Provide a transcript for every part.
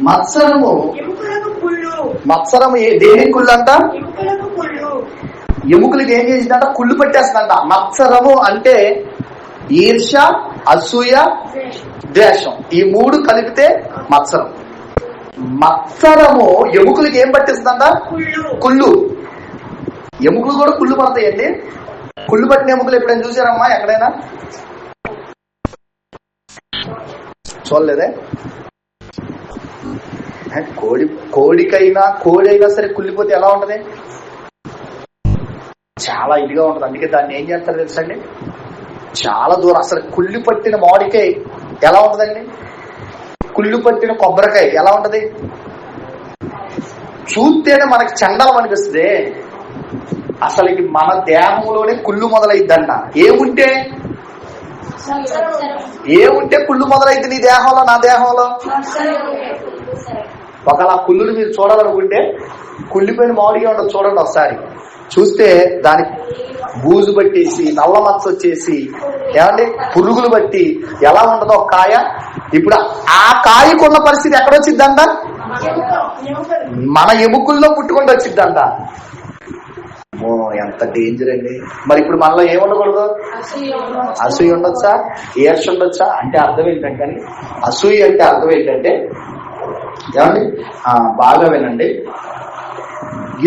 మత్సరము. మత్సరము దేని కుళ్ళు అంట ఎముకలకు ఏం చేసిందంట? కుళ్ళు పట్టేస్తుందంట. మత్సరము అంటే ఈర్ష అసూయ ద్వేషం. ఈ మూడు కలిపితే మత్సరం. మత్సరము ఎముకలకి ఏం పట్టేస్తుందంట? కుళ్ళు. కుళ్ళు. ఎముకలు కూడా కుళ్ళు పడతాయండి. కుళ్ళు పట్టిన ఎముకలు ఎప్పుడైనా చూసారమ్మా ఎక్కడైనా? చూడలేదే? కోడి కోడికైనా కోడి సరే కుళ్ళిపోతే ఎలా ఉంటది? చాలా ఇదిగా ఉంటది. అందుకే దాన్ని ఏం చేస్తారు తెలుసండి? చాలా దూరం. అసలు కుళ్ళి పట్టిన మామిడికాయ ఎలా ఉంటదండి? కుళ్ళు పట్టిన కొబ్బరికాయ ఎలా ఉంటది? చూస్తేనే మనకి చండలం అనిపిస్తుంది. అసలుకి మన దేహంలోనే కుళ్ళు మొదలైద్దంట. ఏముంటే ఏముంటే కుళ్ళు మొదలైద్ది నీ దేహంలో నా దేహంలో? ఒకవేళ ఆ కుళ్ళుని మీరు చూడాలనుకుంటే కుళ్ళిపోయిన మామిడిగా ఉండదు చూడండి ఒకసారి. చూస్తే దాని బూజు పట్టేసి నల్ల మచ్చ వచ్చేసి ఏమండి? పురుగులు బట్టి ఎలా ఉండదో ఒక కాయ? ఇప్పుడు ఆ కాయకున్న పరిస్థితి ఎక్కడ వచ్చిందంట? మన ఎముకల్లో పుట్టుకుంటూ వచ్చిందంట. ఓ ఎంత డేంజర్ అండి. మరి ఇప్పుడు మనలో ఏముండకూడదు అసూయ ఉండొచ్చా? ఏర్ష ఉండొచ్చా? అంటే అర్థం ఏంటంటే అసూయ అంటే అర్థం ఏంటంటే ఏమండి? బాగా వినండి.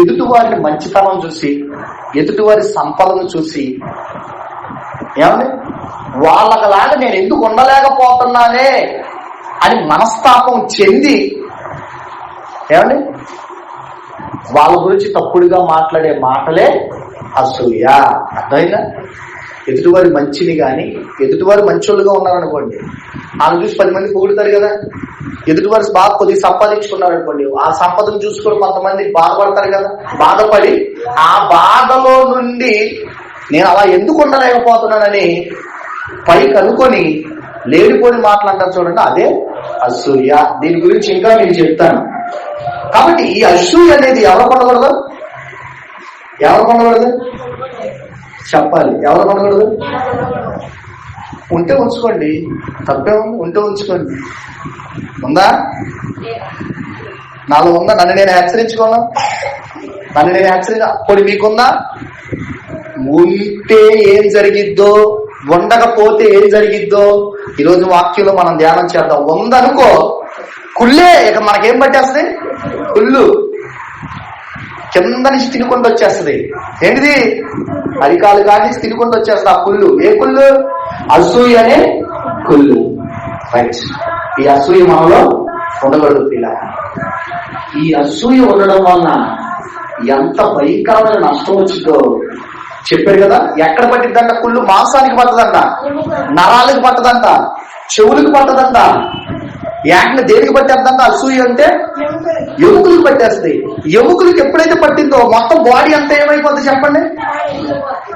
ఎదుటివారి మంచితనం చూసి ఎదుటి వారి సంపదను చూసి ఏమండి? వాళ్ళకలాగా నేను ఎందుకు ఉండలేకపోతున్నానే అని మనస్తాపం చెంది ఏమండి? వాళ్ళ గురించి తప్పుడుగా మాట్లాడే మాటలే అసూయ. అర్థమైందా? ఎదుటివారి మంచిని కానీ ఎదుటివారు మంచోళ్ళుగా ఉన్నారనుకోండి వాళ్ళని చూసి పది మంది పొగుడుతారు కదా. ఎదుటివారు బాగా కొద్దిగా సంపాదించుకున్నారు అనుకోండి ఆ సంపదను చూసుకొని కొంతమంది బాధపడతారు కదా. బాధపడి ఆ బాధలో నుండి నేను అలా ఎందుకు ఉండలేకపోతున్నానని పైకి అనుకొని లేనిపోని మాట్లాడతారు చూడండి అదే అసూయ. దీని గురించి ఇంకా నేను చెప్తాను. కాబట్టి ఈ అసూయ అనేది ఎవరు పొందకూడదు ఎవరు పొందకూడదు చెప్పాలి. ఎవరు కొనకూడదు? ఉంటే ఉంచుకోండి. తప్పే ఉంటే ఉంచుకోండి. ఉందా? నాలో ఉందా? నన్ను నేను హెచ్చరించుకోను. నన్ను నేను హెచ్చరించ అప్పుడు మీకుందా? ఉంటే ఏం జరిగిద్దో ఉండకపోతే ఏం జరిగిద్దో ఈరోజు వాక్యంలో మనం ధ్యానం చేద్దాం. ఉందనుకో కుళ్ళే. ఇక మనకేం పట్టేస్తుంది? కుళ్ళు. కింద నుంచి తినుకుంటూ వచ్చేస్తుంది. ఏంటిది? అరికాలు కానీ తినుకుంటూ వచ్చేస్తుంది ఆ కుళ్ళు. ఏ కుళ్ళు? అసూయ అనే కుళ్ళు. రైట్ ఈ అసూయ మనలో ఉండకూడదు పిల్ల ఈ అసూయ ఉండడం వలన ఎంత భయంకరమైన నష్టం వచ్చిందో చెప్పారు కదా. ఎక్కడ పట్టిద్దంట కుళ్ళు? మాంసానికి పట్టదంట. నరాలకు పట్టదంట. చెవులకు పట్టదంట. ఏకంగా దేనికి పట్టేద్దంట అసూయ అంటే ఎముకలకు పట్టేస్తాయి ఎముకలకు ఎప్పుడైతే పట్టిందో మొత్తం బాడీ అంతా ఏమైపోతుంది చెప్పండి?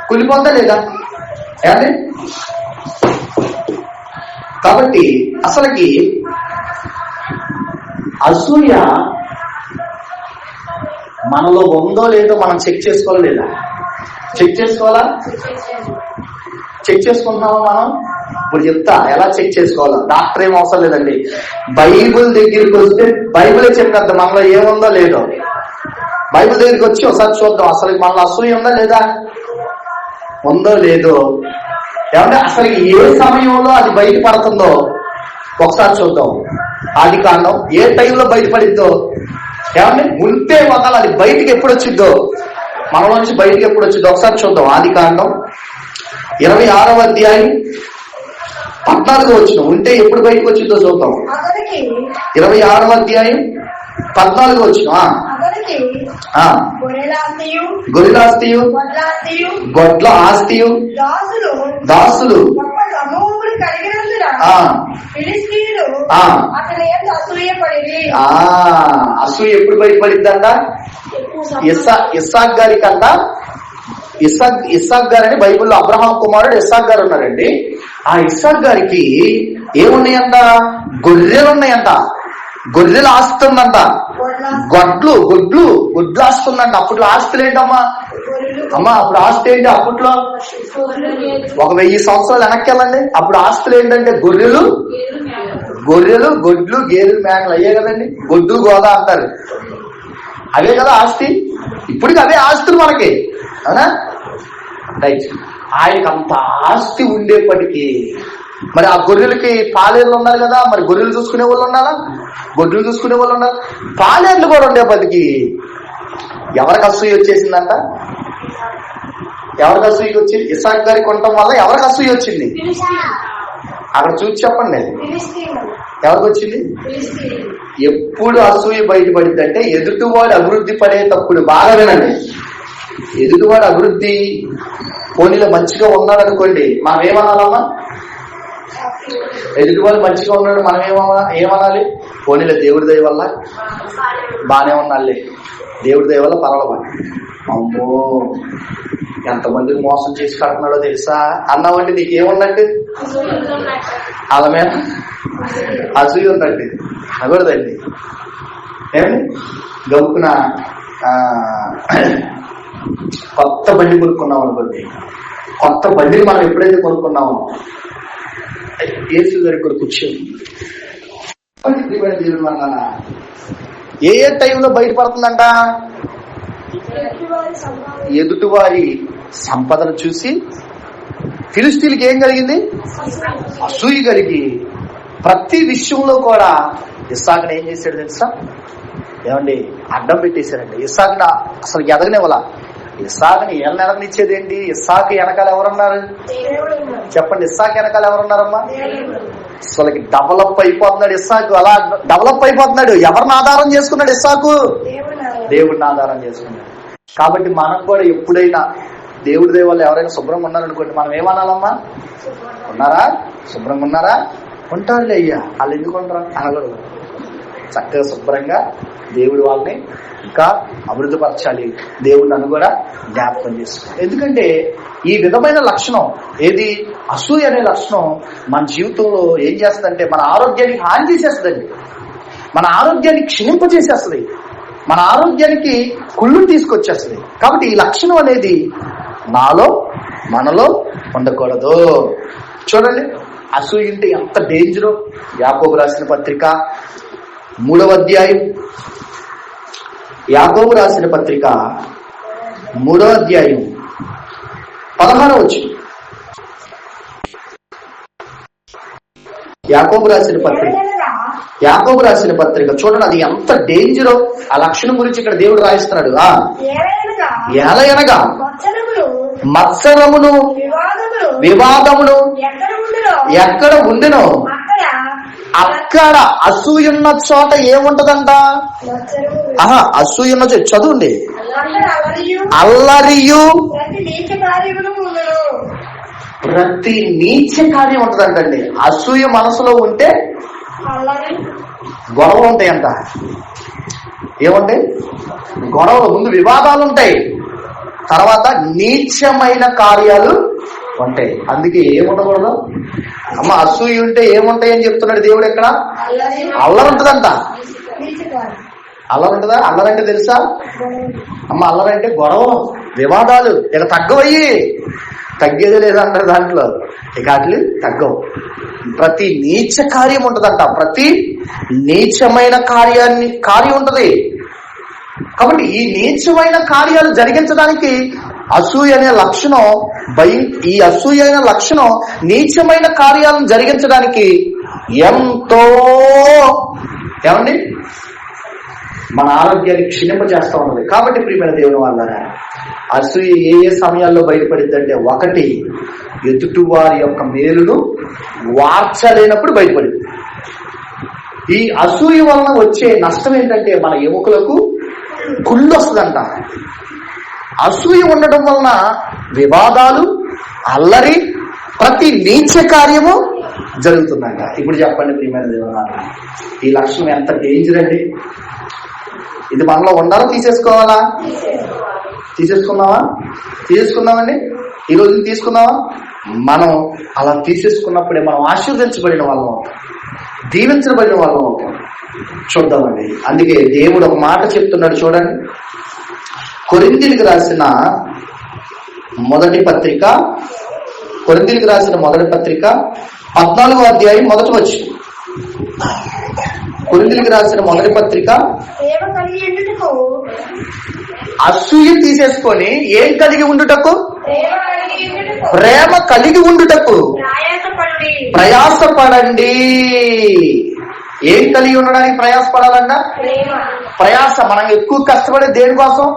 కులిపోతా లేదా? ఏమండి? కాబట్టి అసలుకి అసూయ మనలో ఉందో లేదో మనం చెక్ చేసుకోవాలా లేదా? చెక్ చేసుకోవాలా? చెక్ చేసుకుంటున్నామా మనం? ఇప్పుడు చెప్తా ఎలా చెక్ చేసుకోవాలా. డాక్టర్ ఏం అవసరం లేదండి. బైబిల్ దగ్గరికి వస్తే బైబిలే చెప్పినంత మనలో ఏముందో లేదో. బైబుల్ దగ్గరికి వచ్చి ఒకసారి చూద్దాం అసలు మనలో అసూయ ఉందా లేదా? ఉందో లేదో. ఏమంటే అసలు ఏ సమయంలో అది బయటపడుతుందో ఒకసారి చూద్దాం. ఆది కాండం ఏ టైంలో బయటపడిద్దో? ఏమంటే ఉంటే ఒకవేళ అది బయటికి ఎప్పుడు వచ్చిద్దో? మనలో నుంచి బయటికి ఎప్పుడు వచ్చిందో ఒకసారి చూద్దాం. ఆది కాండం ఇరవై ఆరవ అధ్యాయం పద్నాలుగు వచ్చిన ఉంటే ఎప్పుడు బయటకు వచ్చిందో చూద్దాం. ఇరవై ఆరవ అధ్యాయం పద్నాలుగు వచ్చిన గొరిలాస్తియు వడ్లాస్తియు గొడ్ల ఆస్తియు దాసులు అసూయ ఎప్పుడు బయటపడిద్దంట? ఇస్సా ఇస్సాక్ గారి కంట ఇస్సాక్ ఇస్సాక్ గారు అని బైబిల్లో అబ్రహాం కుమారుడు ఇస్సాక్ గారు ఉన్నారండి. ఆ ఇస్సాక్ గారికి ఏమున్నాయంట? గొర్రెలు ఉన్నాయంట గొర్రెలు ఆస్తుందంట. గొడ్లు గొడ్లు గొడ్లు ఆస్తుందంట. అప్పట్లో ఆస్తులు ఏంటమ్మా? అమ్మా అప్పుడు ఆస్తి ఏంటి అప్పట్లో? ఒక వెయ్యి సంవత్సరాలు వెనక్కి వెళ్ళండి అప్పుడు ఆస్తులు ఏంటంటే గొర్రెలు. గొర్రెలు గొడ్లు గేదెలు మేకలు అయ్యే కదండి. గొడ్డు గోదా అంటారు. అవే కదా ఆస్తి. ఇప్పటికి అవే ఆస్తులు మనకి. అవునా? రైట్ ఆయనకి అంత ఆస్తి ఉండేప్పటికీ. మరి ఆ గొర్రెలకి పాలేర్లు ఉన్నారు కదా మరి గొర్రెలు చూసుకునే వాళ్ళు ఉన్నారా? గొర్రెలు చూసుకునే వాళ్ళు ఉన్నారు? పాలేర్లు కూడా ఉండేప్పటికీ. ఎవరికి అసూయ వచ్చేసిందంట? ఎవరికి అసూయ వచ్చింది ఇసాక్ గారి కొనటం వల్ల ఎవరికి అసూయ వచ్చింది? అక్కడ చూసి చెప్పండి. ఎవరికి వచ్చింది? ఎప్పుడు అసూయ బయటపడింది అంటే ఎదుటివాడు అభివృద్ధి పడేటప్పుడు బాగా వినండి. ఎదుటివాడు అభివృద్ధి పోనీలో మంచిగా ఉన్నాడు అనుకోండి మనం ఏమనాలమ్మా ఎదుటివాడు మంచిగా ఉన్నాడు మనం ఏమన్నా ఏమనాలి? పోనీలో దేవుడి దయ వల్ల బానే ఉన్నాళ్ళే దేవుడి దయ వల్ల పర్వాలమ్మా అమ్మో ఎంతమందిని మోసం చేసి కడుతున్నాడో తెలుసా? అన్నావంటే నీకేమున్నట్టు? వాళ్ళ మీద అసూయ ఉన్నట్టు. అగడదండి ఏమండి? గబుకున కొత్త బండి కొనుక్కున్నాం అనుకోండి. కొత్త బండిని మనం ఎప్పుడైతే కొనుక్కున్నామో ఏసు గారి కూడా కూర్చొని ఏ ఏ టైంలో బయటపడుతుందంట? ఎదుటివారి సంపదను చూసి ఫిలిస్తీన్కి ఏం కలిగింది? అసూయ కలిగి ప్రతి విషయంలో కూడా ఇస్సాకుని ఏం చేశాడు తెలుసా? ఏమండి అడ్డం పెట్టేశారండి ఇస్సాకుని అసలు ఎదగనివ్వాల? ఇస్సాకుని ఎన్న ఎదగనిచ్చేది ఏంటి ఇస్సాకు వెనకాల ఎవరున్నారు? చెప్పండి ఇస్సాకు వెనకాల ఎవరున్నారమ్మా? అసలుకి డెవలప్ అయిపోతున్నాడు ఇస్సాకు. అలా డెవలప్ అయిపోతున్నాడు. ఎవరిని ఆధారం చేసుకున్నాడు ఇస్సాకు? దేవుడిని ఆధారం చేసుకున్నాడు. కాబట్టి మనం కూడా ఎప్పుడైనా దేవుడి దయ వల్ల ఎవరైనా శుభ్రంగా ఉన్నారనుకోండి మనం ఏమనాలమ్మా? ఉన్నారా? శుభ్రంగా ఉన్నారా? ఉంటారులే అయ్యా. వాళ్ళు ఎందుకు ఉండరా అనకూడదు చక్కగా శుభ్రంగా దేవుడు వాళ్ళని ఇంకా అభివృద్ధిపరచాలి. దేవుడు నన్ను కూడా జ్ఞాపకం చేసుకోవాలి. ఎందుకంటే ఈ విధమైన లక్షణం ఏది అసూయ అనే లక్షణం మన జీవితంలో ఏం చేస్తుందంటే మన ఆరోగ్యానికి హాని చేసేస్తుందండి. మన ఆరోగ్యాన్ని క్షీణింపజేసేస్తుంది. మన ఆరోగ్యానికి కుళ్ళు తీసుకొచ్చేస్తుంది. కాబట్టి ఈ లక్షణం అనేది నాలో మనలో ఉండకూడదు. చూడండి అసూయ అంటే ఎంత డేంజరో యాకోబు రాసిన పత్రిక మూడవ అధ్యాయం యాకోబు రాసిన పత్రిక మూడవ అధ్యాయం పదహారవ వచ్చి యాకోబు రాసిన పత్రిక యాకోబు రాసిన పత్రిక చూడండి అది ఎంత డేంజరో ఆ లక్షణం గురించి ఇక్కడ దేవుడు రాయిస్తున్నాడు. ఆ ఎలా వచనములు మత్సరమును వివాదమును ఎక్కడ ఉండినో అక్కడ అసూయున్న చోట ఏముంటదంట? ఆహా అసూయున్న చోట చదువుండి అల్లరియు. ప్రతి నీచ కార్యం ఉంటదంటండి. అసూయ మనసులో ఉంటే గొడవలు ఉంటాయంట. ఏముంటాయి గొడవలు ముందు వివాదాలు ఉంటాయి. తర్వాత నీచమైన కార్యాలు ఉంటాయి. అందుకే ఏముండకూడదు? అమ్మ అసూయ ఉంటే ఏముంటాయి అని చెప్తున్నాడు దేవుడు ఎక్కడ? అల్లరి ఉంటుందంట. ఉంటదంట అల్లరి ఉంటుందా? అల్లరంటే తెలుసా? అమ్మ అల్లరంటే గొడవ వివాదాలు. ఇక తగ్గవయ్యి. తగ్గేది లేదంటారు దాంట్లో. ఇక అట్లు తగ్గవు. ప్రతి నీచ కార్యం ఉంటుందంట. ప్రతి నీచమైన కార్యాన్ని కార్యం ఉంటది. కాబట్టి ఈ నీచమైన కార్యాలు జరిగించడానికి అసూయ అనే లక్షణం భయ ఈ అసూయ అనే లక్షణం నీచమైన కార్యాలను జరిగించడానికి ఎంతో ఏమండి? మన ఆరోగ్యాన్ని క్షీణింప చేస్తా ఉన్నది. కాబట్టి ప్రియమైన దేవుని వల్ల అసూయ ఏ ఏ సమయాల్లో బయటపడిందంటే ఒకటి ఎదుటి వారి యొక్క మేలును వార్చలేనప్పుడు బయటపడింది. ఈ అసూయ వలన వచ్చే నష్టం ఏంటంటే మన ఎముకలకు కుళ్ళు వస్తుందంట అసూయ ఉండటం వలన వివాదాలు అల్లరి ప్రతి నీచ కార్యము జరుగుతుందంట. ఇప్పుడు చెప్పండి ప్రియమైన దేవుని ఈ లక్ష్యం ఎంత డేంజర్ అండి ఇది మనలో ఉండాలా తీసేసుకోవాలా? తీసేసుకున్నావా? తీసేసుకుందామండి ఈ రోజు తీసుకుందామా మనం అలా తీసేసుకున్నప్పుడే మనం ఆశీర్వదించబడిన వాళ్ళం అవుతాం. దీవించబడిన వాళ్ళం అవుతాం. చూద్దామండి. అందుకే దేవుడు ఒక మాట చెప్తున్నాడు చూడండి. కొరింతీలకు రాసిన మొదటి పత్రిక కొరింతీలకు రాసిన మొదటి పత్రిక పద్నాలుగో అధ్యాయం మొదటి వచ్చి కొరిందులకు రాసిన మొదటి పత్రిక అసూయ తీసేసుకొని ఏం కలిగి ఉండుటకు? ప్రేమ కలిగి ఉండుటకు. ప్రయాసపడండి. ఏం కలిగి ఉండడానికి ప్రయాసపడాలన్న? ప్రయాస మనం ఎక్కువ కష్టపడే దేనికోసం?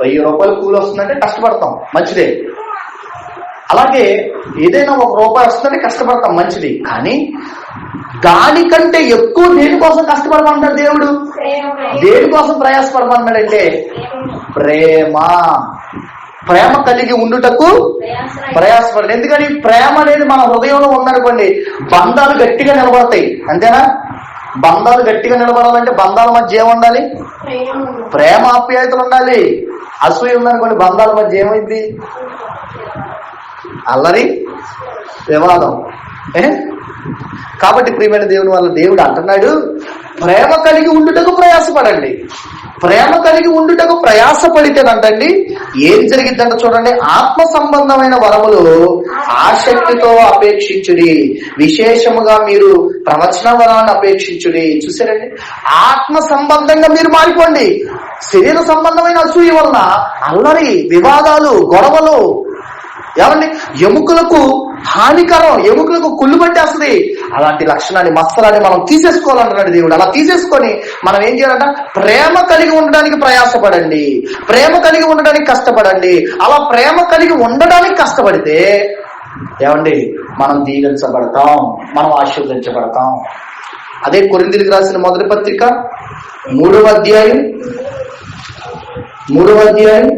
వెయ్యి రూపాయలు కూలి వస్తుందంటే కష్టపడతాం మంచిదే. అలాగే ఏదైనా ఒక రూపాయి వస్తుందంటే కష్టపడతాం మంచిది. కానీ దానికంటే ఎక్కువ దేనికోసం కష్టపడమంటాడు దేవుడు? దేనికోసం ప్రయాసపడమన్నాడంటే ప్రేమ. ప్రేమ కలిగి ఉండుటకు ప్రయాసపడండి ఎందుకని? ప్రేమ అనేది మన హృదయంలో ఉందనుకోండి బంధాలు గట్టిగా నిలబడతాయి. అంతేనా? బంధాలు గట్టిగా నిలబడాలంటే బంధాల మధ్య ఏముండాలి? ప్రేమ. ప్రేమ ఆప్యాయతలు ఉండాలి. అసూయ ఉందనుకోండి బంధాల మధ్య ఏమైంది? అల్లరి వివాదం. ఏ? కాబట్టి ప్రియమైన దేవుని వల్ల దేవుడు అంటున్నాడు ప్రేమ కలిగి ఉండుటకు ప్రయాసపడండి. ప్రేమ కలిగి ఉండుటకు ప్రయాసపడితేనంటండి ఏం జరిగిద్దంట చూడండి ఆత్మ సంబంధమైన వరములు ఆసక్తితో అపేక్షించుడి. విశేషముగా మీరు ప్రవచన వరాన్ని అపేక్షించుడి. చూసారండి ఆత్మ సంబంధంగా మీరు మారిపోండి. శరీర సంబంధమైన అసూయ వలన అల్లరి వివాదాలు గొడవలు ఏమండి? ఎముకలకు హానికరం ఎముకలకు కుళ్ళు పట్టేస్తుంది. అలాంటి లక్షణాన్ని మత్సరాన్ని మనం తీసేసుకోవాలంటున్నాడు దేవుడు. అలా తీసేసుకొని మనం ఏం చేయాలంట? ప్రేమ కలిగి ఉండడానికి ప్రయాసపడండి. ప్రేమ కలిగి ఉండడానికి కష్టపడండి. అలా ప్రేమ కలిగి ఉండడానికి కష్టపడితే ఏమండి? మనం దీవించబడతాం. మనం ఆశీర్వదించబడతాం. అదే కొరిందికి రాసిన మొదటి పత్రిక మూడవ అధ్యాయం మూడవ అధ్యాయం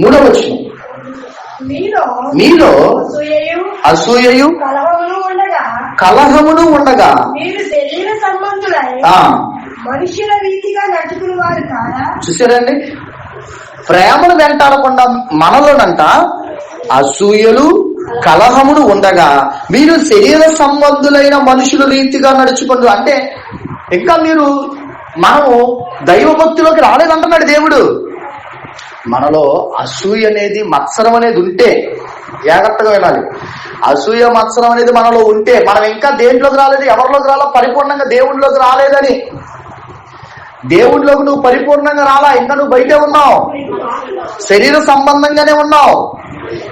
మూడవ వచనం. మీలో అసూయయు కలహమును ఉండగా మీరు శరీర సంబంధులై మనుషుల రీతిగా నడుచుకుని వారు కారా చూసారండి? ప్రేమను వెంటాడకుండా మనలోనంట అసూయలు కలహమును ఉండగా మీరు శరీర సంబంధులైన మనుషుల రీతిగా నడుచుకుంటూ అంటే ఇంకా మీరు మనము దైవభక్తిలోకి రాలేదంటున్నాడు దేవుడు. మనలో అసూయ అనేది మత్సరం అనేది ఉంటే జాగ్రత్తగా వెళ్ళాలి. అసూయ మత్సరం అనేది మనలో ఉంటే మనం ఇంకా దేంట్లోకి రాలేదు? ఎవరిలోకి రాలో? పరిపూర్ణంగా దేవుడిలోకి రాలేదని. దేవుడిలోకి నువ్వు పరిపూర్ణంగా రాలా? ఇంకా నువ్వు బయటే ఉన్నావు. శరీర సంబంధంగానే ఉన్నావు.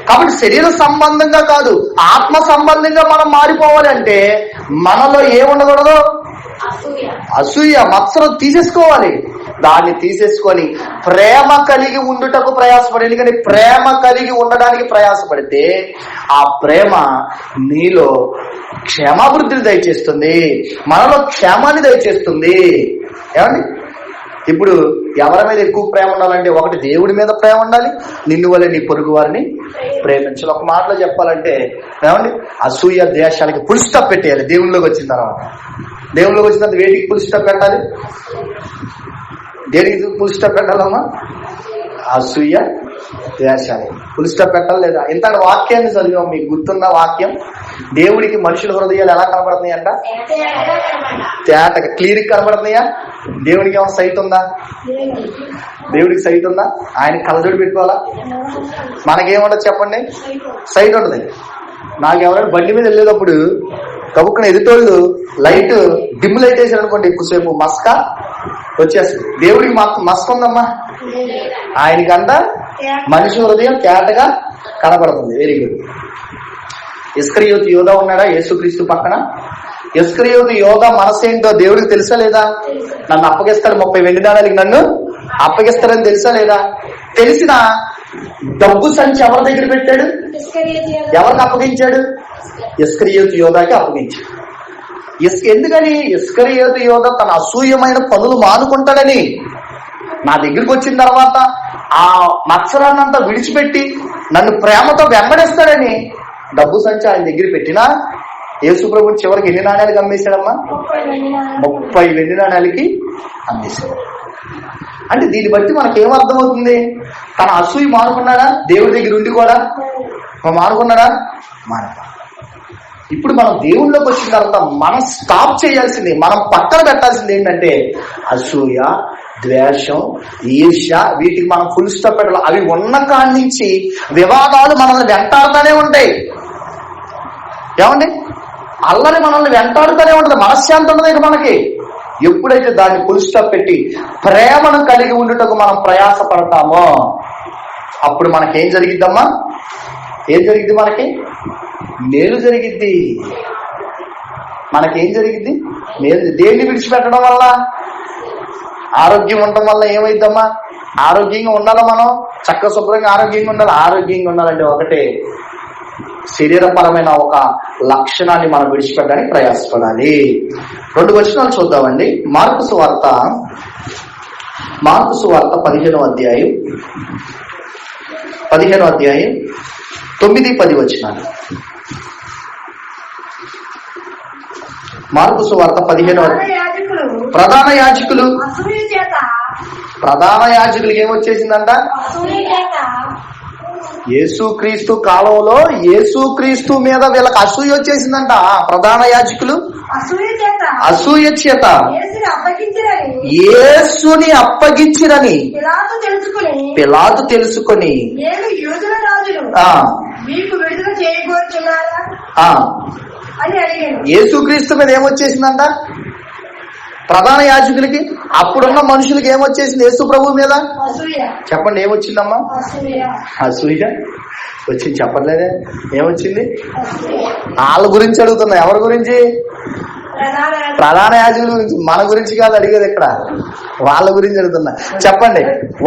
కాబట్టి శరీర సంబంధంగా కాదు ఆత్మ సంబంధంగా మనం మారిపోవాలి అంటే మనలో ఏముండకూడదు? అసూయ. మత్సరం తీసేసుకోవాలి. దాన్ని తీసేసుకొని ప్రేమ కలిగి ఉండుటకు ప్రయాసపడి ఎందుకంటే ప్రేమ కలిగి ఉండడానికి ప్రయాసపడితే ఆ ప్రేమ నీలో క్షేమాభివృద్ధిని దయచేస్తుంది మనలో క్షేమాన్ని దయచేస్తుంది. ఏమండి? ఇప్పుడు ఎవరి మీద ఎక్కువ ప్రేమ ఉండాలంటే ఒకటి దేవుడి మీద ప్రేమ ఉండాలి నిన్ను వల్ల నీ పొరుగు వారిని ప్రేమించాలి. ఒక మాటలో చెప్పాలంటే ఏమండి? అసూయ ద్వేషాలకి పుల్ స్టాప్ పెట్టేయాలి దేవుళ్ళలోకి వచ్చిన తర్వాత. దేవుళ్ళకి వచ్చిన తర్వాత వేటికి పుల్ స్టాప్ పెట్టాలి? దేనికి పుల్ స్టాప్ పెట్టాలమ్మా అసూయ ద్వేషాలు పుల్ స్టాప్ పెట్టాలి లేదా? ఇంత వాక్యాన్ని చదివాం మీకు. గుర్తున్న వాక్యం? దేవుడికి మనుషుల హృదయాలు ఎలా కనబడుతున్నాయి అంట తేటగా క్లియర్ కనబడుతున్నాయా? దేవుడికి ఏమైనా సైట్ ఉందా? దేవుడికి సైట్ ఉందా? ఆయన కలజోడు పెట్టుకోవాలా? మనకేముండదు చెప్పండి? సైట్ ఉంటుంది. నాకు ఎవరైనా బండి మీద వెళ్ళేటప్పుడు కబుక్కున ఎదుటోళ్ళు లైట్ డిమ్ లైట్ వేసారు అనుకోండి ఎక్కువసేపు మస్క వచ్చేస్తుంది. దేవుడికి మాకు మస్క ఉందమ్మా? ఆయనకంతా మనిషి హృదయం తేటగా కనబడుతుంది. వెరీ గుడ్ ఇస్కరియోతు యోధ ఉన్నాడా? యేసుక్రీస్తు పక్కన. ఇస్కరియోతు యోధ మనసేంటో దేవుడికి తెలుసా లేదా? నన్ను అప్పగిస్తాడు ముప్పై వెండి నాణాలకి నన్ను అప్పగిస్తాడని తెలుసా లేదా? తెలిసిన డబ్బు సంచి ఎవరి దగ్గర పెట్టాడు? ఎవరికి అప్పగించాడు? ఇస్కరియోతు యోధాకి అప్పగించాడు. ఇస్క ఎందుకని? ఇస్కరియోతు యోధ తన అసూయమైన పనులు మానుకుంటాడని. నా దగ్గరికి వచ్చిన తర్వాత ఆ మత్సరాన్నంతా విడిచిపెట్టి నన్ను ప్రేమతో వెంబడిస్తాడని. డబ్బు సంచి ఆయన దగ్గర పెట్టినా? యేసుప్రభు చివరికి ఎన్ని నాణ్యాలకి అమ్మేశాడమ్మా ముప్పై వెండి నాణ్యాలకి అమ్మేశాడు. అంటే దీన్ని బట్టి మనకేమర్థమవుతుంది తన అసూయి మానుకున్నాడా? దేవుడి దగ్గర ఉండి కూడా మానుకున్నాడా? మానక ఇప్పుడు మనం దేవుళ్ళలోకి వచ్చిన తర్వాత మనం స్టాప్ చేయాల్సింది మనం పక్కన పెట్టాల్సింది ఏంటంటే అసూయ ద్వేషం ఈర్ష్య వీటికి మనం ఫుల్ స్టాప్ పెట్టాలి. అవి ఉన్న కాడి నుంచి వివాదాలు మనల్ని వెంటాడుతూనే ఉంటాయి. ఏమండి? అల్లరి మనల్ని వెంటాడుతూనే ఉంటుంది మనశ్శాంతి ఉండదు ఇక మనకి. ఎప్పుడైతే దాన్ని ఫుల్ స్టాప్ పెట్టి ప్రేమను కలిగి ఉండుటకు మనం ప్రయాస పడతామో అప్పుడు మనకేం జరిగిద్దమ్మా? ఏం జరిగిద్ది మనకి? మేలు జరిగిద్ది. మనకేం జరిగింది మేలు దేన్ని విడిచిపెట్టడం వల్ల? ఆరోగ్యం ఉండటం వల్ల ఏమైద్దమ్మా? ఆరోగ్యంగా ఉండాలా మనం? చక్క శుభ్రంగా ఆరోగ్యంగా ఉండాలి? ఆరోగ్యంగా ఉండాలంటే ఒకటే శరీరపరమైన ఒక లక్షణాన్ని మనం విడిచిపెట్టడానికి ప్రయాసపడాలి. రెండు వచనాలు చూద్దామండి. మార్కు సువార్త. మార్కు సువార్త పదిహేనో అధ్యాయం. పదిహేనో అధ్యాయం. తొమ్మిది పది వచనాలు. మార్కు సువార్త పదిహేనో ప్రధాన యాజకులు. ప్రధాన యాజకులకి ఏమొచ్చేసిందంట? యేసుక్రీస్తు కాలంలో యేసుక్రీస్తు మీద వీళ్ళకి అసూయ వచ్చేసిందంట. ప్రధాన యాజకులు. అసూయ చేత. యేసుని అప్పగించరని. యేసుని అప్పగించిరని. పిలాతు తెలుసుకుని. మీకు విడుదల చేయబోతున్నారా? అని అడిగాను. యేసుక్రీస్తు మీద ఏమొచ్చేసిందంట? ప్రధాన యాజకులకి అప్పుడున్న మనుషులకి ఏమొచ్చేసింది యేసు ప్రభు మీద? చెప్పండి ఏమొచ్చిందమ్మా? అసూయ. వచ్చింది చెప్పట్లేదే ఏమొచ్చింది? వాళ్ళ గురించి అడుగుతున్నా. ఎవరి గురించి? ప్రధాన యాజకులు గురించి. మన గురించి కాదు అడిగేది ఇక్కడ. వాళ్ళ గురించి అడుగుతున్నా. చెప్పండి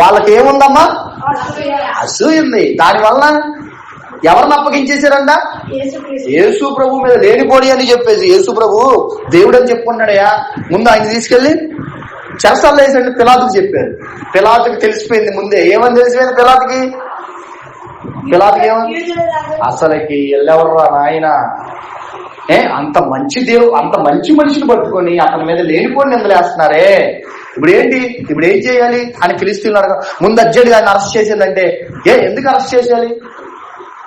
వాళ్ళకి ఏముందమ్మా అసూయ. ఉంది దానివల్ల ఎవరిని అప్పగించేశారంట? యేసు ప్రభు మీద లేనిపోడి అని చెప్పేసి యేసు ప్రభు దేవుడు అని చెప్పుకున్నాడయా ముందు ఆయన తీసుకెళ్ళి చెరసాల్లో వేసండి పిలాతుకి చెప్పారు. పిలాతుకి తెలిసిపోయింది ముందే. ఏమని తెలిసిపోయింది పిలాతుకి? పిలాతుకి ఏమని? అసలుకి ఎల్లెవర్రా నాయన? ఏ అంత మంచి దేవు అంత మంచి మనిషిని పట్టుకొని అతని మీద లేనిపోని నిందలేస్తున్నారే. ఇప్పుడు ఏంటి ఇప్పుడు ఏం చేయాలి? అని ఫిలిస్తీన్లు అడగ ముందు అర్జెంట్గా ఆయన అరెస్ట్ చేసిందంటే ఏ ఎందుకు అరెస్ట్ చేయాలి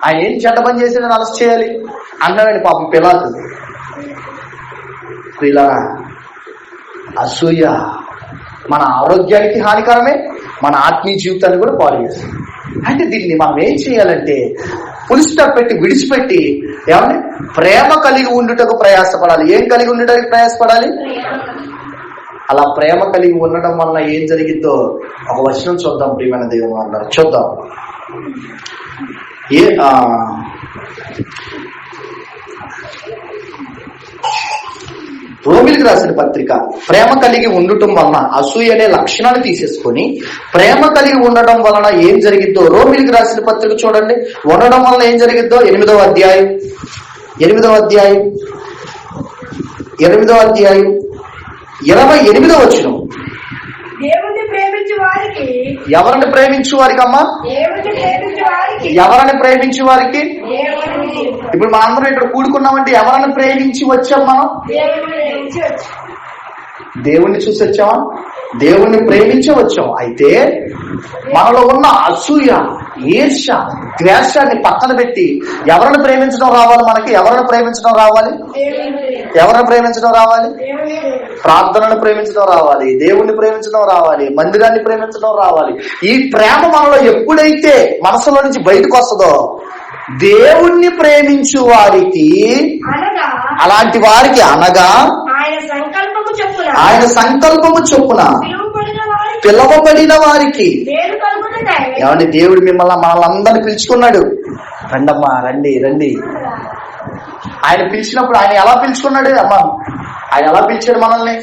ఆయన ఏం చెడ్డ పని చేసిందని అలసి చేయాలి? అన్నాడండి పాపం పిలాతు. ఇలా అసూయ మన ఆరోగ్యానికి హానికరమే మన ఆత్మీయ జీవితాన్ని కూడా పాలు చేస్తుంది. అంటే దీన్ని మనం ఏం చేయాలంటే పులిస్టాప్ పెట్టి విడిచిపెట్టి ఏమండి? ప్రేమ కలిగి ఉండుటకు ప్రయాసపడాలి. ఏం కలిగి ఉండటానికి ప్రయాసపడాలి? అలా ప్రేమ కలిగి ఉండటం వల్ల ఏం జరిగిద్దో ఒక వచనం చూద్దాం ప్రియమైన దేవుడు అన్నారు చూద్దాం. ఏ ఆ, రోమిలికి రాసిన పత్రిక ప్రేమ కలిగి ఉండటం వలన అసూయ అనే లక్షణాన్ని తీసేసుకొని ప్రేమ కలిగి ఉండటం వలన ఏం జరిగిద్దో రోమిలికి రాసిన పత్రిక చూడండి. ఉండడం వలన ఏం జరిగిద్దో? ఎనిమిదవ అధ్యాయం. ఎనిమిదవ అధ్యాయం. ఎనిమిదవ అధ్యాయం. ఇరవై ఎనిమిదవ వచ్చిన ఎవరిని ప్రేమించు వారికి అమ్మా ఎవరిని ప్రేమించు వారికి ఇప్పుడు మనందరం ఇక్కడ కూడుకున్నామంటే ఎవరిని ప్రేమించి వచ్చాం మనం? దేవుణ్ణి చూసి వచ్చామా దేవుణ్ణి ప్రేమించే వచ్చాం. అయితే మనలో ఉన్న అసూయ ఈర్ష ద్వేషాన్ని పక్కన పెట్టి ఎవరిని ప్రేమించడం రావాలి మనకి? ఎవరిని ప్రేమించడం రావాలి? ఎవరిని ప్రేమించడం రావాలి? ప్రార్థనను ప్రేమించడం రావాలి దేవుణ్ణి ప్రేమించడం రావాలి మందిరాన్ని ప్రేమించడం రావాలి. ఈ ప్రేమ మనలో ఎప్పుడైతే మనసులో నుంచి బయటకు వస్తుందో దేవుణ్ణి ప్రేమించు వారికి అలాంటి వారికి అనగా ఆయన సంకల్పము చెప్పున ఆయన సంకల్పము చొప్పున పిలువబడిన వారికి ఏమండి దేవుడు మిమ్మల్ని మనల్ని అందరిని పిలుచుకున్నాడు. రండమ్మా రండి రండి. ఆయన పిలిచినప్పుడు ఆయన ఎలా పిలుచుకున్నాడు అమ్మా? ఆయన ఎలా పిలిచాడు మనల్ని?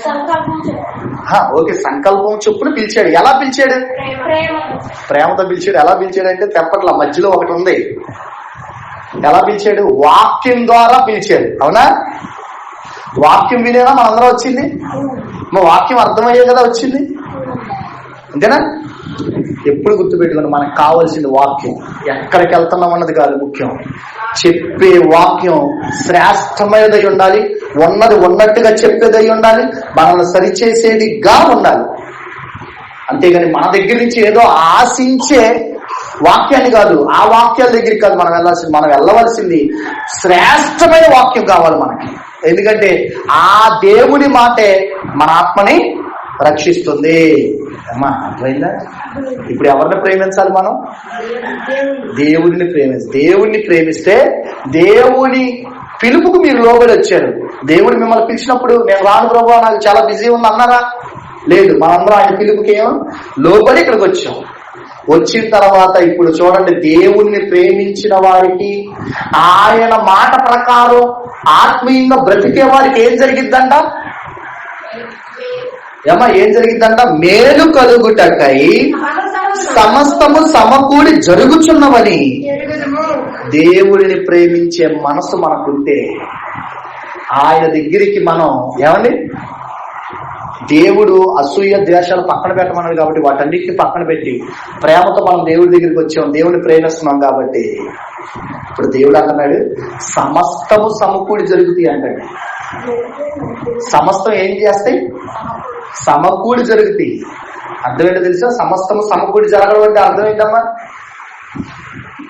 ఓకే సంకల్పం చొప్పున పిలిచాడు. ఎలా పిలిచాడు? ప్రేమ. ప్రేమతో పిలిచాడు. ఎలా పిలిచాడు అంటే తెప్పట్ల మధ్యలో ఒకటి ఉంది. ఎలా పిలిచాడు? వాక్యం ద్వారా పిలిచాడు. అవునా? వాక్యం వినేనా? మనందరం వచ్చింది? మా వాక్యం అర్థమయ్యే కదా వచ్చింది? అంతేనా? ఎప్పుడు గుర్తుపెట్టుకోండి మనకు కావాల్సింది వాక్యం. ఎక్కడికి వెళ్తున్నాం అన్నది కాదు ముఖ్యం. చెప్పే వాక్యం శ్రేష్టమైనదై ఉండాలి ఉన్నది ఉన్నట్టుగా చెప్పేదై ఉండాలి మనల్ని సరిచేసేదిగా ఉండాలి. అంతేగాని మన దగ్గర నుంచి ఏదో ఆశించే వాక్యాన్ని కాదు ఆ వాక్యాల దగ్గరికి కాదు మనం వెళ్ళాల్సింది. మనం వెళ్ళవలసింది శ్రేష్టమైన వాక్యం కావాలి మనకి. ఎందుకంటే ఆ దేవుని మాటే మన ఆత్మని రక్షిస్తుంది. అమ్మా అర్థమైందా? ఇప్పుడు ఎవరిని ప్రేమించాలి మనం? దేవుడిని ప్రేమించి దేవుడిని ప్రేమిస్తే దేవుని పిలుపుకు మీరు లోబడి వచ్చారు. దేవుడు మిమ్మల్ని పిలిచినప్పుడు నేను రాను ప్రభు నాకు చాలా బిజీ ఉంది అన్నారా? లేదు మనందరం ఆయన పిలుపుకేం లోబడి ఇక్కడికి వచ్చాం. వచ్చిన తర్వాత ఇప్పుడు చూడండి దేవుణ్ణి ప్రేమించిన వారికి ఆయన మాట ప్రకారం ఆత్మీయంగా బ్రతికే వారికి ఏం జరిగిద్దంట? ఏమా ఏం జరిగిద్దంట మేలు కలుగుటకై సమస్తము సమకూడి జరుగుచున్నవని. దేవుడిని ప్రేమించే మనసు మనకుంటే ఆయన దగ్గరికి మనం ఏమండి? దేవుడు అసూయ ద్వేషాలు పక్కన పెట్టమన్నాడు కాబట్టి వాటన్నిటిని పక్కన పెట్టి ప్రేమతో మనం దేవుడి దగ్గరికి వచ్చాం దేవుడిని ప్రేమిస్తున్నాం కాబట్టి. ఇప్పుడు దేవుడు అంటున్నాడు సమస్తము సమకూడి జరుగుతాయి అంటాడు. సమస్తం ఏం చేస్తాయి? సమకూడి జరుగుతాయి. అర్థం తెలుసా? సమస్తము సమకూడి జరగడం అంటే అర్థం ఏంటమ్మా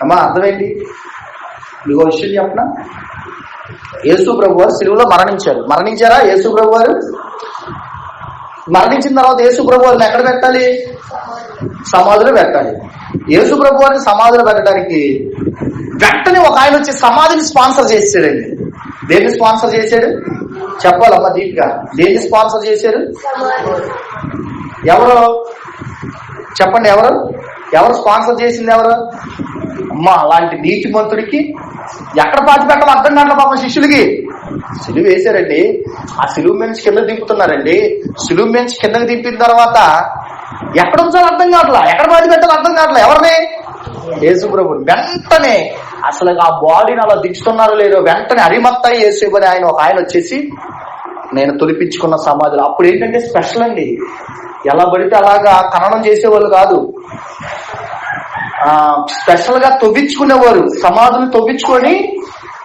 అమ్మా అర్థమేంటి మీకు విషయం చెప్పనా? యేసు ప్రభు వారు సిలువలో మరణించారు. మరణించారా యేసు ప్రభు వారు? మరణించిన తర్వాత యేసు ప్రభు వారిని ఎక్కడ పెట్టాలి? సమాధిలో పెట్టాలి. యేసు ప్రభు వారిని సమాధిలో పెట్టడానికి వెంటనే ఒక ఆయన వచ్చి సమాధిని స్పాన్సర్ చేసాడండి దేన్ని స్పాన్సర్ చేశాడు? చెప్పాలమ్మా దీపిగా దేన్ని స్పాన్సర్ చేశారు ఎవరు? చెప్పండి ఎవరు? ఎవరు స్పాన్సర్ చేసింది ఎవరు? అమ్మా అలాంటి నీతిమంతుడికి ఎక్కడ పాతి పెట్టాలో అర్థం కావట్లేదు పాపం శిష్యులకి. సిలువ వేశారండి. ఆ సిలువు మెన్స్ కింద దింపుతున్నారండి. సిలువు మెన్స్ కిందకి దింపిన తర్వాత ఎక్కడ ఉంచాలో అర్థం కావట్లా? ఎక్కడ పాతి పెట్టాలో అర్థం కావట్లా? ఎవరిని? యేసుప్రభు వెంటనే అసలు ఆ బాడీని అలా దించుతున్నారో లేదో వెంటనే అరిమత్తాయి చేసేవని ఆయన ఒక ఆయన వచ్చేసి నేను తొలిపించుకున్న సమాధులు. అప్పుడు ఏంటంటే స్పెషల్ అండి. ఎలా పడితే అలాగా ఖననం చేసేవాళ్ళు కాదు. ఆ స్పెషల్గా తొవ్వించుకునేవారు. సమాధులు తవ్వించుకొని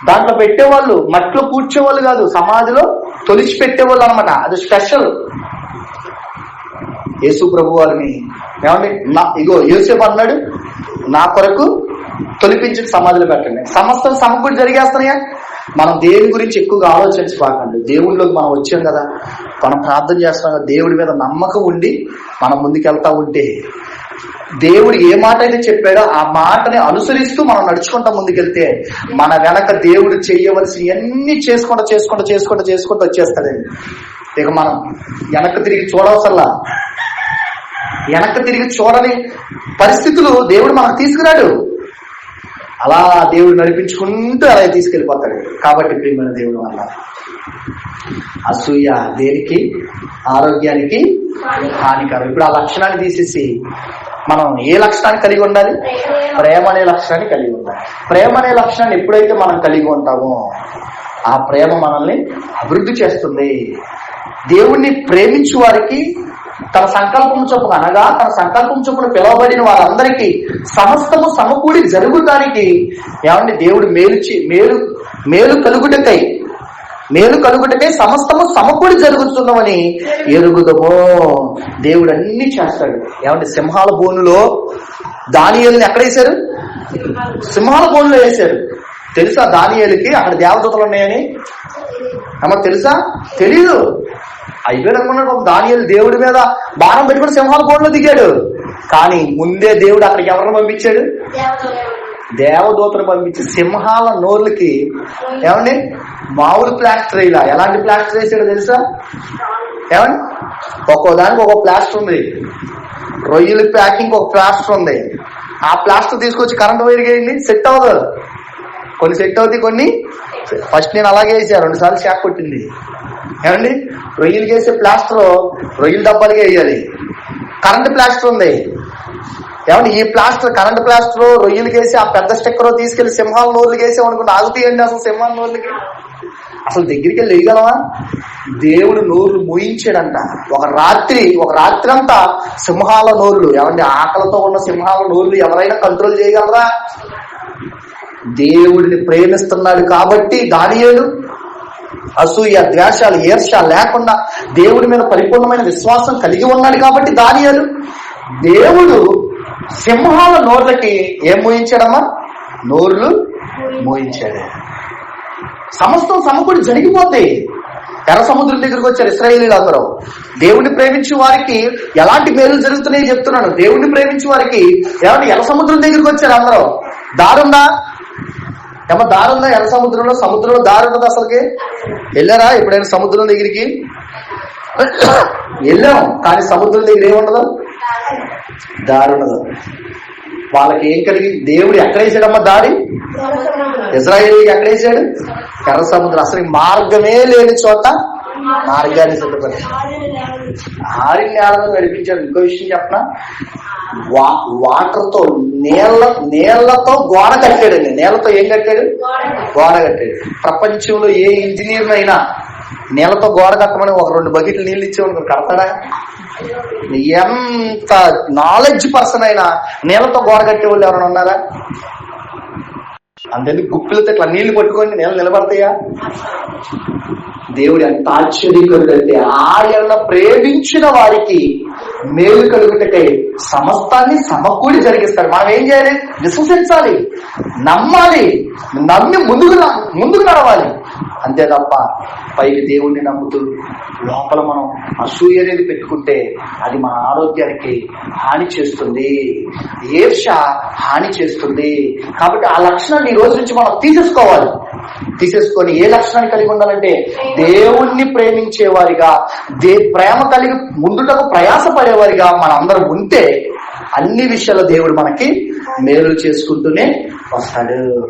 దాంట్లో పెట్టేవాళ్ళు. మట్టిలో కూర్చోవాళ్ళు కాదు. సమాధిలో తొలిచి పెట్టేవాళ్ళు అనమాట అది స్పెషల్ యేసు ప్రభు వారిని ఏమండి? నా ఇగో యూసేఫ్ అన్నాడు నా కొరకు తొలిపించి సమాధిలో పెట్టండి. సమస్తలు సమకూడి జరిగేస్తున్నాయా? మనం దేవుని గురించి ఎక్కువగా ఆలోచించుకోకండి దేవుడిలోకి మనం వచ్చాం కదా. మనం ప్రార్థన చేస్తాం దేవుడి మీద నమ్మకం ఉండి మనం ముందుకెళ్తా ఉంటే దేవుడు ఏ మాట అయితే చెప్పాడో ఆ మాటని అనుసరిస్తూ మనం నడుచుకుంటా ముందుకెళ్తే మన వెనక దేవుడు చేయవలసినవన్నీ అన్ని చేసుకుంటూ చేసుకుంటూ చేసుకుంటూ చేసుకుంటూ వచ్చేస్తాడండి ఇక మనం వెనక తిరిగి చూడవసల్లా వెనక తిరిగి చూడని పరిస్థితులు దేవుడు మనకు తీసుకురాడు. అలా దేవుడు నడిపించుకుంటూ అలా తీసుకెళ్ళిపోతాడు. కాబట్టి ప్రియమైన దేవుడు వల్ల అసూయ దేనికి? ఆరోగ్యానికి హానికరం. ఇప్పుడు ఆ లక్షణాన్ని తీసేసి మనం ఏ లక్షణాన్ని కలిగి ఉండాలి? ప్రేమ అనే లక్షణాన్ని కలిగి ఉండాలి. ప్రేమ అనే లక్షణాన్ని ఎప్పుడైతే మనం కలిగి ఉంటామో ఆ ప్రేమ మనల్ని అభివృద్ధి చేస్తుంది. దేవుణ్ణి ప్రేమించు వారికి తన సంకల్పం చొప్పున అనగా తన సంకల్పం చొప్పున పిలువబడిన వారందరికీ సమస్తము సమకూడి జరుగుతానికి ఏమండి దేవుడు మేలు చే- మేలు మేలు కలుగుటకై మేలు కలుగుటకై సమస్తము సమకూడి జరుగుతున్నామని ఎరుగుదమో. దేవుడు అన్ని చేస్తాడు. ఏమంటే సింహాల బోనులో దానియల్ని ఎక్కడ వేశారు? సింహాల బోనులో వేశారు. తెలుసా దానియలకి అక్కడ దేవదూతలు ఉన్నాయని? అమ్మ తెలుసా? తెలీదు. అయిపోయాడు అనుకున్నాడు దానియలు దేవుడి మీద భారం పెట్టుకుని సింహాల బోన్లో దిగాడు. కానీ ముందే దేవుడు అక్కడికి ఎవరిని పంపించాడు? దేవదూతను పంపించి సింహాల నోర్లకి ఏమండి? మామూలు ప్లాస్టర్ ఇలా ఎలాంటి ప్లాస్టర్ వేసాడో తెలుసా? ఏమండి? ఒక్కో దానికి ఒక ప్లాస్టర్ ఉంది. రొయ్యల ప్యాకింగ్ ఒక ప్లాస్టర్ ఉంది. ఆ ప్లాస్టర్ తీసుకొచ్చి కరెంట్ వైర్ వేయండి సెట్ అవ్వదు. కొన్ని సెట్ అవుతాయి కొన్ని ఫస్ట్ నేను అలాగే వేసాను రెండుసార్లు షాక్ కొట్టింది. ఏమండి? రొయ్యలకి వేసే ప్లాస్టర్ రొయ్యల డబ్బాలకే వేయాలి. కరెంట్ ప్లాస్టర్ ఉంది. ఏమండి ఈ ప్లాస్టర్ కరెంట్ ప్లాస్టర్ రొయ్యలకి వేసి ఆ పెద్ద స్టిక్కర్ తీసుకెళ్ళి సింహాల నోర్లకి వేసి అనుకుంటే ఆగుతాయండి అసలు సింహాల నోర్లకి. అసలు దగ్గరికి వెళ్ళి వేయగలవా దేవుడు నోర్లు మోయించాడంట. ఒక రాత్రి ఒక రాత్రి అంతా సింహాల నోర్లు ఏమండి ఆకలితో ఉన్న సింహాల నోర్లు ఎవరైనా కంట్రోల్ చేయగలరా? దేవుడిని ప్రేమిస్తున్నాడు కాబట్టి దానియేలు అసూయ ద్వేషాలు ఈర్ష లేకుండా దేవుడి మీద పరిపూర్ణమైన విశ్వాసం కలిగి ఉన్నాడు కాబట్టి దానియాలు. దేవుడు సింహాల నోర్లకి ఏం మోయించాడమ్మా? నోర్లు మోయించాడు. సమస్తం సమకూడి జరిగిపోతాయి ఎర్ర సముద్రం దగ్గరికి వచ్చారు ఇస్రాయేలీలు అందరూ దేవుడిని ప్రేమించే వారికి ఎలాంటి మేలు జరుగుతున్నాయి చెప్తున్నాను దేవుణ్ణి ప్రేమించే వారికి ఎలాంటి ఎర్ర సముద్రం దగ్గరికి వచ్చారు అందరూ. దారుందా? ఏమో దారి ఉందా ఎర్ర సముద్రంలో సముద్రంలో దారి ఉండదు అసలుకి? వెళ్ళారా ఎప్పుడైనా సముద్రం దగ్గరికి? వెళ్ళాం కానీ సముద్రం దగ్గర ఏముండదు దారి ఉండదు వాళ్ళకి ఏం కలిగి దేవుడు ఎక్కడ వేసాడమ్మా దారి? ఇజ్రాయేల్ ఎక్కడ వేసాడు? ఎర్ర సముద్రం. అసలు మార్గమే లేని చోట మార్గాన్ని సిద్ధపరిచాడు ఆరిని నేలలో నడిపించాడు ఇంకో విషయం చెప్పనా? వా వాటర్తో నీళ్ళ నీళ్ళతో గోడ కట్టాడండి. నీళ్ళతో ఏం కట్టాడు? గోడ కట్టాడు. ప్రపంచంలో ఏ ఇంజనీర్ అయినా నీళ్ళతో గోడ కట్టమని ఒక రెండు బకెట్లు నీళ్ళు ఇచ్చేవాడు కడతాడా ఎంత నాలెడ్జ్ పర్సన్ అయినా నీళ్ళతో గోడ కట్టేవాళ్ళు ఎవరైనా ఉన్నారా? అంతేందుకు? గుప్పిలతో ఇట్లా నీళ్ళు పట్టుకొని నీళ్ళు నిలబడతాయా? దేవుడు ఎంత ఆశ్చర్యకరుడైతే ఆయన ప్రేమించిన వారికి మేలు కలుగుటకై సమస్తాన్ని సమకూడి జరిగిస్తారు మనం ఏం చేయాలి? విశ్వసించాలి. నమ్మాలి. నమ్మి ముందుకు ముందుకు నడవాలి. అంతే తప్ప పైకి దేవుణ్ణి నమ్ముతూ లోపల మనం అసూయ అనేది పెట్టుకుంటే అది మన ఆరోగ్యానికి హాని చేస్తుంది. ఏర్ష హాని చేస్తుంది. కాబట్టి ఆ లక్షణాన్ని ఈ రోజు నుంచి మనం తీసేసుకోవాలి. తీసేసుకొని ఏ లక్షణాన్ని కలిగి ఉండాలంటే దేవుణ్ణి ప్రేమించేవారిగా దే ప్రేమ కలిగి ముందుటకు ప్రయాసపడేవారిగా మనందరం ఉంటే అన్ని విషయాల దేవుడు మనకి మేలు చేసుకుంటూనే వస్తాడు.